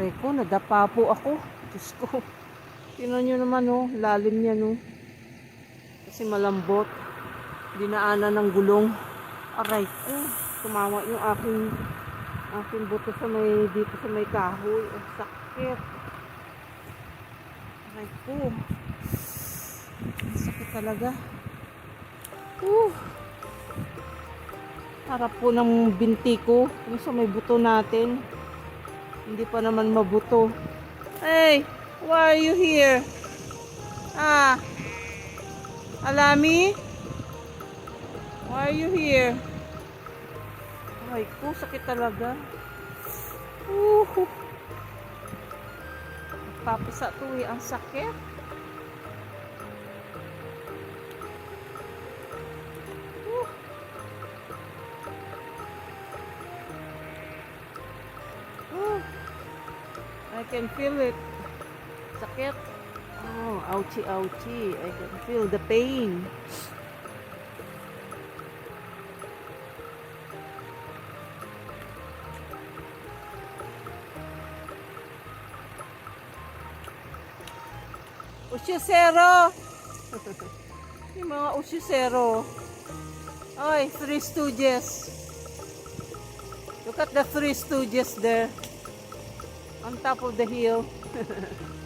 Aray ko, nadapa po ako. Diyos ko. Tingnan nyo naman, oh. Lalim niya, no. Kasi malambot. Dinaanan ng gulong. Aray ko. Tumama yung aking aking buto sa may dito sa may kahoy. Ang sakit. Aray ko. Ang sakit talaga. Uh. Harap po ng binti ko. Yung sa may buto natin. Hindi pa naman mabuto. Hey, why are you here? Ah, Alami? Why are you here? Ay ko, sakit talaga. Uh, Papasa to eh, ang sakit. Can feel it. Sakit. Oh, ouchie, ouchie. I can feel the pain. Usyusero! Yung mga usyusero. Oy, Three Stooges. Look at the Three Stooges there. On top of the hill.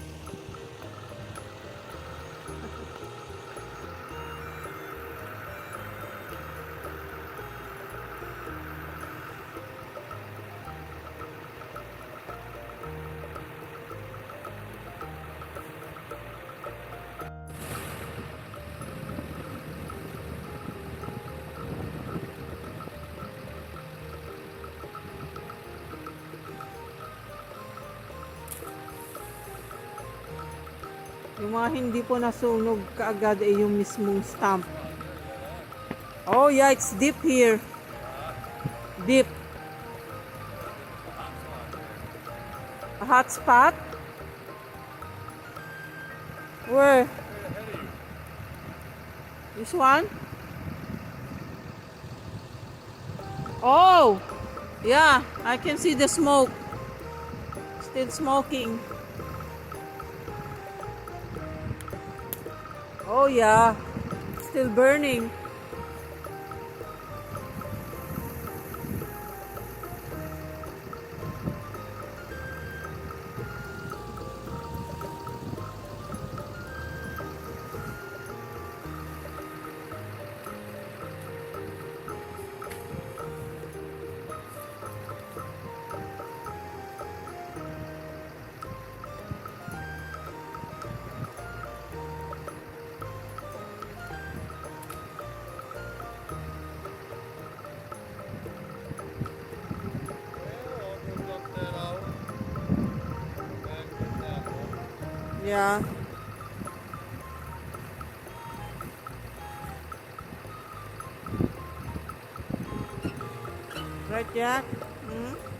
mga hindi po nasunog kaagad ay yung mismong stamp. Oh yeah, it's deep here. Deep. A hot spot? Where? This one? Oh! Yeah, I can see the smoke. Still smoking. Oh yeah, still burning. Dạ. Yeah. Right, Jack? Hmm?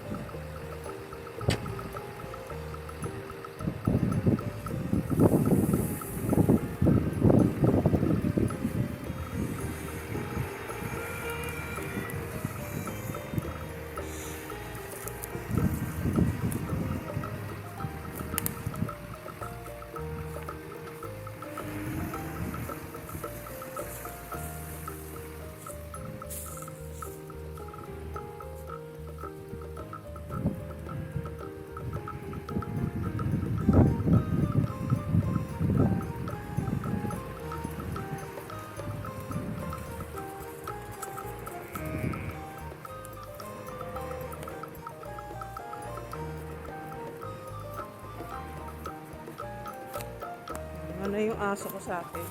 Ano yung aso ko sa akin?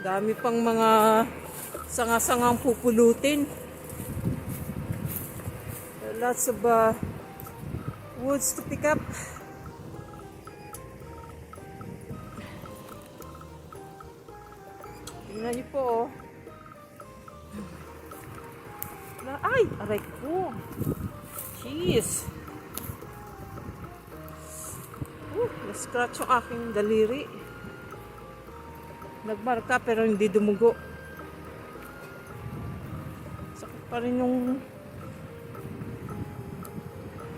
Dami pang mga sanga-sangang pupulutin. Lots of uh, woods to pick up. Tingnan niyo po, oh. Na, ay! Aray ko! Jeez! Uh, na-scratch yung aking daliri. Nagmarka pero hindi dumugo. Sakit pa rin yung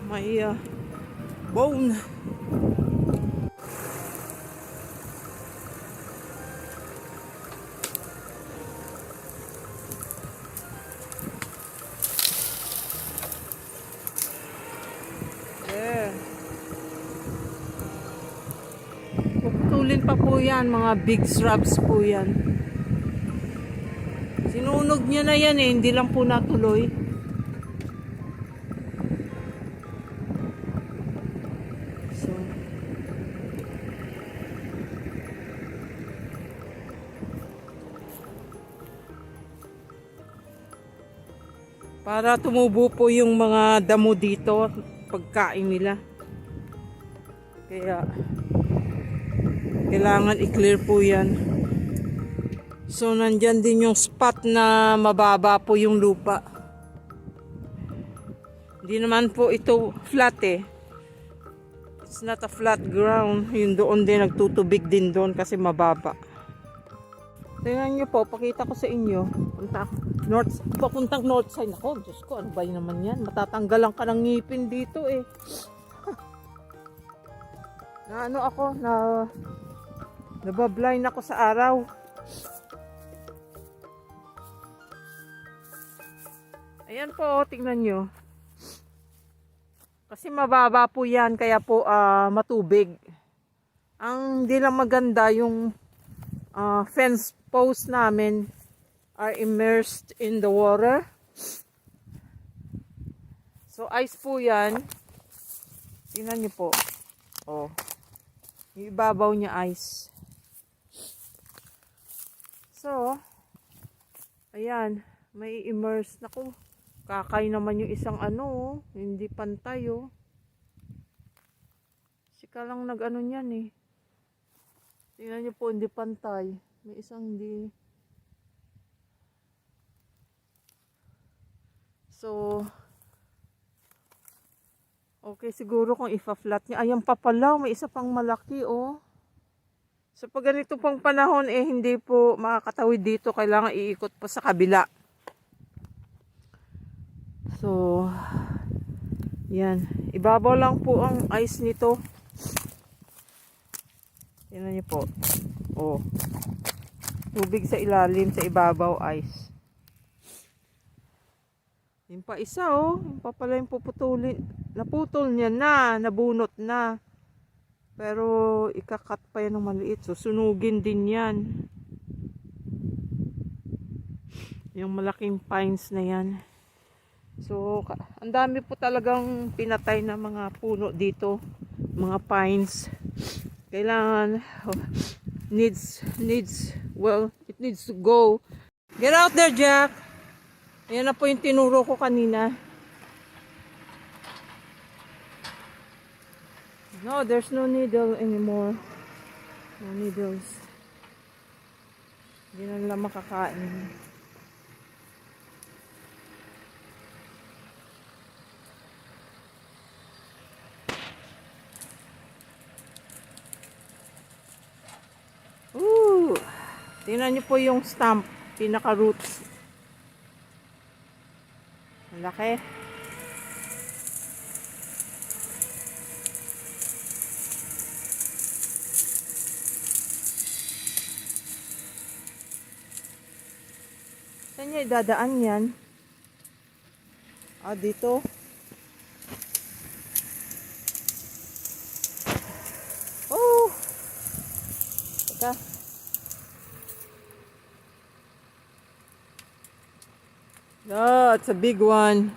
may uh, Bone. Pa po yan, mga big shrubs po yan. Sinunog niya na yan eh, hindi lang po natuloy. Para tumubo po yung mga damo dito pagkain nila. Kaya kailangan i-clear po yan. So nandyan din yung spot na mababa po yung lupa. Hindi naman po ito flat eh. It's not a flat ground. Yung doon din nagtutubig din doon kasi mababa. Tingnan nyo po, pakita ko sa inyo. Punta north, papuntang north side. Ako, Diyos ko, ano ba yun naman yan? Matatanggalan ka ng ngipin dito eh. na ano ako, na nabablind ako sa araw. Ayan po, oh, tingnan nyo. Kasi mababa po yan, kaya po ah, matubig. Ang di lang maganda yung ah, fence post namin are immersed in the water. So, ice po yan. Tingnan nyo po. Oh. Ibabaw niya ice. So, ayan. May immerse. Naku, kakay naman yung isang ano, oh. hindi pantay, oh. Sika lang nag-ano niyan, eh. Tingnan niyo po, hindi pantay. May isang hindi. So, okay siguro kung ifa-flat niya. Ayan pa pala, may isa pang malaki, oh. So, pag ganito pang panahon, eh, hindi po makakatawid dito. Kailangan iikot pa sa kabila. So, yan. Ibabaw lang po ang ice nito. Tingnan niyo po. Oh. Tubig sa ilalim, sa ibabaw, ice. Yung pa isa, oh. Yung pa pala yung puputulin. Naputol niya na. Nabunot na. Pero, ikakat pa yan ng maliit. Susunugin din yan. Yung malaking pines na yan. So, ang dami po talagang pinatay na mga puno dito. Mga pines. Kailangan, oh, needs, needs, well, it needs to go. Get out there, Jack! Ayan na po yung tinuro ko kanina. No, there's no needle anymore. No needles. Hindi na nila makakain. Ooh! Tingnan niyo po yung stump, pinaka-roots. Ang laki. Saan niya idadaan yan? Ah, dito. Oh! Teka. No, it's a big one.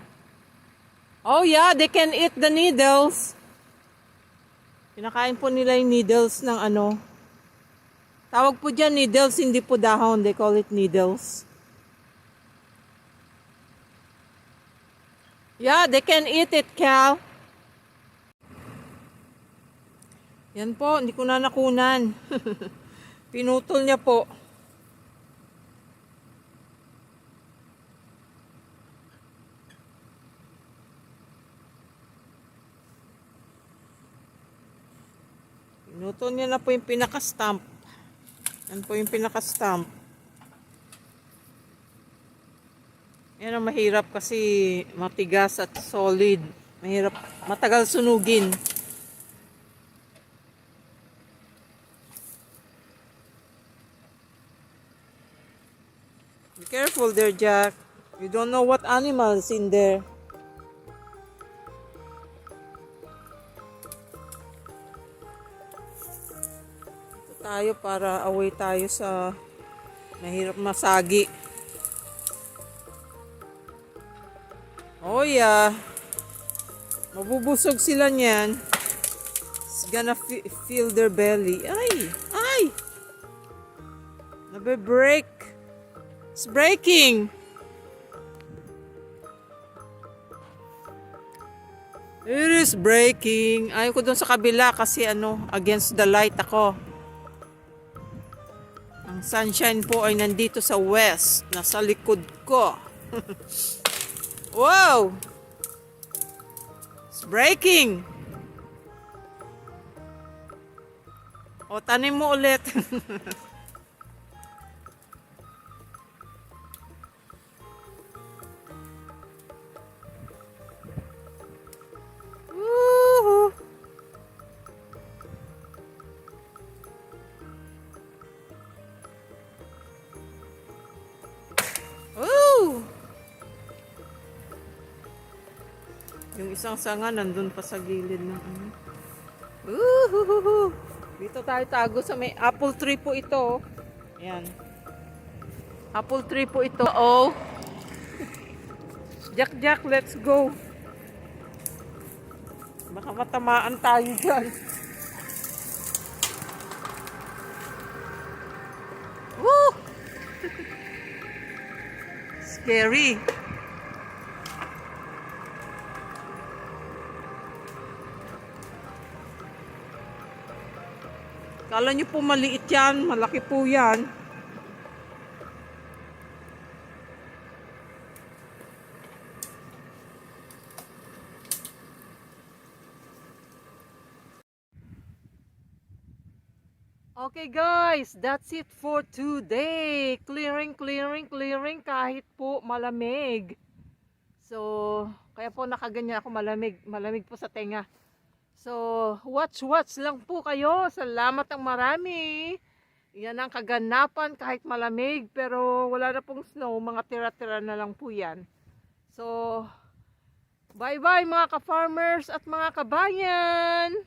Oh yeah, they can eat the needles. Pinakain po nila yung needles ng ano. Tawag po dyan needles, hindi po dahon. They call it needles. Yeah, they can eat it, Cal. Yan po, hindi ko na nakunan. Pinutol niya po. Pinutol niya na po yung pinaka-stamp. Yan po yung pinaka-stamp. Yan ang mahirap kasi matigas at solid. Mahirap, matagal sunugin. Be careful there, Jack. You don't know what animals in there. Ito tayo para away tayo sa mahirap masagi. Oh yeah. Mabubusog sila niyan. It's gonna fill their belly. Ay! Ay! Nabe-break. It's breaking. It is breaking. Ayaw ko doon sa kabila kasi ano, against the light ako. Ang sunshine po ay nandito sa west, nasa likod ko. wow! It's breaking. O, tanim mo ulit. Yung isang sanga nandun pa sa gilid ng ano. Woohoo! Dito tayo tago sa may apple tree po ito. Ayan. Apple tree po ito. Oh. Jack Jack, let's go. Baka matamaan tayo dyan. Woo! Scary. Kala nyo po maliit yan, malaki po yan. Okay guys, that's it for today. Clearing, clearing, clearing kahit po malamig. So, kaya po nakaganyan ako malamig, malamig po sa tenga. So, watch, watch lang po kayo. Salamat ang marami. Yan ang kaganapan kahit malamig pero wala na pong snow, mga tira-tira na lang po yan. So, bye-bye mga ka-farmers at mga kabayan!